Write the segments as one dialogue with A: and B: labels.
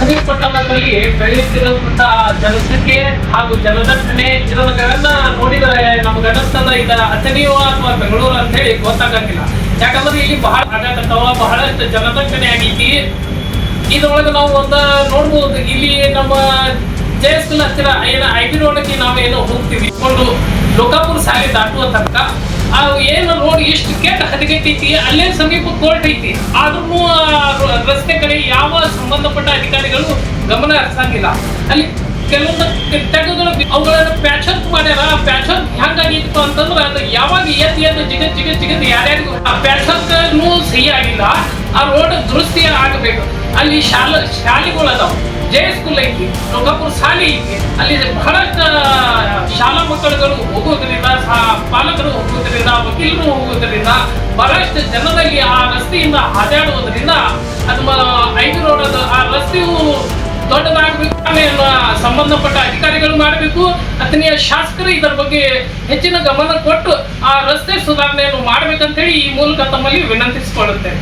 A: ನಮ್ಮಲ್ಲಿ ಬೆಳೆಯುತ್ತಿರುವಂತ ಜನಸಂಖ್ಯೆ ಹಾಗೂ ಜನದಟ್ಟಣೆ ಇದನ್ನ ನೋಡಿದರೆ ನಮ್ಗೆ ಅನಿಸ್ತದ ಇದ ಅಥಣಿಯೋ ಅಥವಾ ಬೆಂಗಳೂರು ಅಂತ ಹೇಳಿ ಗೊತ್ತಾಗಂಗಿಲ್ಲ. ಯಾಕಂದ್ರೆ ಇಲ್ಲಿ ಬಹಳ ಆಗತ್ತವ ಬಹಳಷ್ಟು ಜನದಟ್ಟಣೆ ಆಗೈತಿ. ಇದ್ರೊಳಗೆ ನಾವು ಒಂದು ನೋಡ್ಬೋದು. ಇಲ್ಲಿ ನಮ್ಮ ಜಯಸ್ಕಲ್ ಹತ್ತಿರ, ಏನು ಐ ಬಿ ರೋಡಕ್ಕೆ ನಾವೇನು ಹೋಗ್ತೀವಿ. ಒಂದು ಲೋಕಾಪುರ ಸಾಲಿ ದಾಟುವ ತನಕ ಆ ಏನು ರೋಡ್ ಎಷ್ಟು ಕೆಟ್ಟ ಹದಗೆಟ್ಟೈತಿ, ಅಲ್ಲೇ ಸಮೀಪ ಕೋರ್ಟ್ ಐತಿ ಆದ್ರೂ ರಸ್ತೆ ಕಡೆ ಯಾವ ಸಂಬಂಧಪಟ್ಟ ಅಧಿಕಾರಿಗಳು ಗಮನ ಹರಿಸಂಗಿಲ್ಲ. ಅಲ್ಲಿ ಕೆಲವೊಂದು ತೆಗೆದು ಅವುಗಳನ್ನ ಪ್ಯಾಚಪ್ ಮಾಡ್ಯಾರ. ಆ ಪ್ಯಾಚಪ್ ಹೆಂಗಾಗಿತ್ತು ಅಂತಂದ್ರೆ, ಅದು ಯಾವಾಗ ಎದ್ದು ಎದ್ದು ಜಿಗತ್ ಜಿಗತ್ ಜಿಗತ್ ಯಾರ್ಯಾರಿಗೂ ಆ ಪ್ಯಾಚಪ್ನು ಸಹಿ ಆಗಿಲ್ಲ. ಆ ರೋಡ್ ದುರಸ್ತಿ ಆಗಬೇಕು. ಅಲ್ಲಿ ಶಾಲೆ ಶಾಲೆಗಳು ಅದಾವ. ಜೆ ಸ್ಕೂಲ್ ಐತಿ ಲೋಕಾಪುರ ಶಾಲೆ ಐತಿ. ಅಲ್ಲಿ ಬಹಳಷ್ಟು ಶಾಲಾ ಮಕ್ಕಳುಗಳು ಹೋಗೋದ್ರಿಂದ ಪಾಲಕರು ಹೋಗೋದ್ರಿಂದ ವಕೀಲರು ಹೋಗೋದ್ರಿಂದ ಬಹಳಷ್ಟು ಜನರಲ್ಲಿ ಆ ರಸ್ತೆಯಿಂದ ಹಾದಾಡುವುದರಿಂದ ಅದು ಐದು ರೋಡ್ ಆ ರಸ್ತೆಯು ದೊಡ್ಡದಾಗಬೇಕು ಸಂಬಂಧಪಟ್ಟ ಅಧಿಕಾರಿಗಳು ಮಾಡಬೇಕು. ಅತನೆಯ ಶಾಸಕರು ಇದರ ಬಗ್ಗೆ ಹೆಚ್ಚಿನ ಗಮನ ಕೊಟ್ಟು ಆ ರಸ್ತೆ ಸುಧಾರಣೆಯನ್ನು ಮಾಡ್ಬೇಕಂತೇಳಿ ಈ ಮೂಲಕ ತಮ್ಮಲ್ಲಿ ವಿನಂತಿಸಿಕೊಳ್ಳುತ್ತೇನೆ.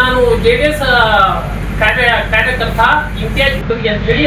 A: ನಾನು ಜೆ ಡಿ ಎಸ್ ಕಾರ್ಯ, ಕಾರ್ಯಕರ್ತ ಹುಡುಗಿ ಅಂತ ಹೇಳಿ